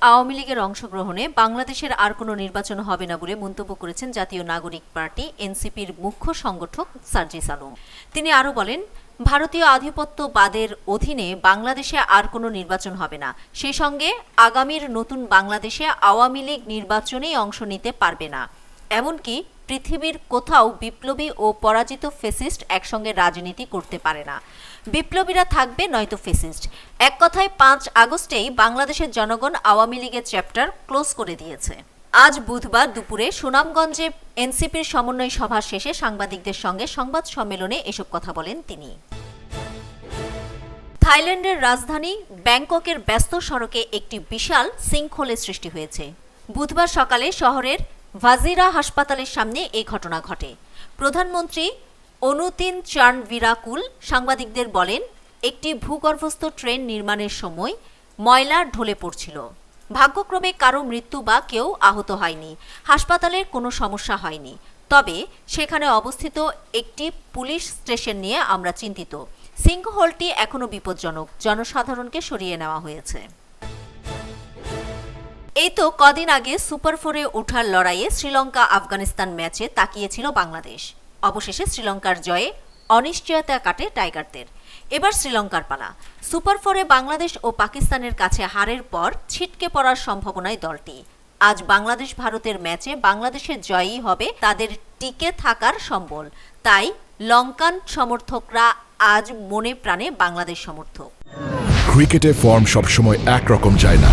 আওয়ামী লীগের অংশগ্রহণে বাংলাদেশের আর কোনো নির্বাচন হবে না বলে মন্তব্য করেছেন জাতীয় নাগরিক পার্টি, এনসিপির মুখ্য সংগঠক সার্জিস আলম। তিনি আরও বলেন, ভারতীয় আধিপত্যবাদের অধীনে বাংলাদেশে আর কোনো নির্বাচন হবে না। সেই সঙ্গে আগামীর নতুন বাংলাদেশে আওয়ামী লীগ নির্বাচনেই অংশ নিতে পারবে না। এমনকি পৃথিবীর কোথাও বিপ্লবী ও পরাজিত ফেসিস্ট একসঙ্গে রাজনীতি করতে পারে না। বিপ্লবীরা থাকবে নয়তো ফেসিস্ট। এক কথায়, পাঁচ আগস্টেই বাংলাদেশের জনগণ আওয়ামী লীগের চ্যাপ্টার ক্লোজ করে দিয়েছে। আজ বুধবার দুপুরে সুনামগঞ্জে এনসিপির সমন্বয় সভা শেষে সাংবাদিকদের সঙ্গে সংবাদ সম্মেলনে এসব কথা বলেন তিনি। থাইল্যান্ডের রাজধানী ব্যাংককের ব্যস্ত সড়কে একটি বিশাল সিঙ্কহোলের সৃষ্টি হয়েছে। বুধবার সকালে শহরের ভাজিরা হাসপাতালের সামনে এই ঘটনা ঘটে। প্রধানমন্ত্রী অনুতিন চান বিরাকুল সাংবাদিকদের বলেন, একটি ভূগর্ভস্থ ট্রেন নির্মাণের সময় ময়লা ঢলে পড়ছিল। ভাগ্যক্রমে কারও মৃত্যু বা কেউ আহত হয়নি। হাসপাতালের কোনো সমস্যা হয়নি। তবে সেখানে অবস্থিত একটি পুলিশ স্টেশন নিয়ে আমরা চিন্তিত। সিঙ্কহোলটি এখনও বিপজ্জনক। জনসাধারণকে সরিয়ে নেওয়া হয়েছে। এই তো কদিন আগে সুপার ফোরে ওঠার লড়াইয়ে শ্রীলঙ্কা আফগানিস্তান ম্যাচে তাকিয়েছিল বাংলাদেশ। অবশেষে শ্রীলঙ্কার জয়ে অনিশ্চয়তা কাটে টাইগারদের। এবার শ্রীলঙ্কার পালা। সুপার ফোরে বাংলাদেশ ও পাকিস্তানের কাছে হারের পর ছিটকে পড়ার সম্ভাবনায় দলটি। আজ বাংলাদেশ ভারতের ম্যাচে বাংলাদেশের জয়ই হবে তাদের টিকে থাকার সম্বল। তাই লঙ্কান সমর্থকরা আজ মনে প্রাণে বাংলাদেশ সমর্থক। ক্রিকেটে ফর্ম সবসময় একরকম যায় না।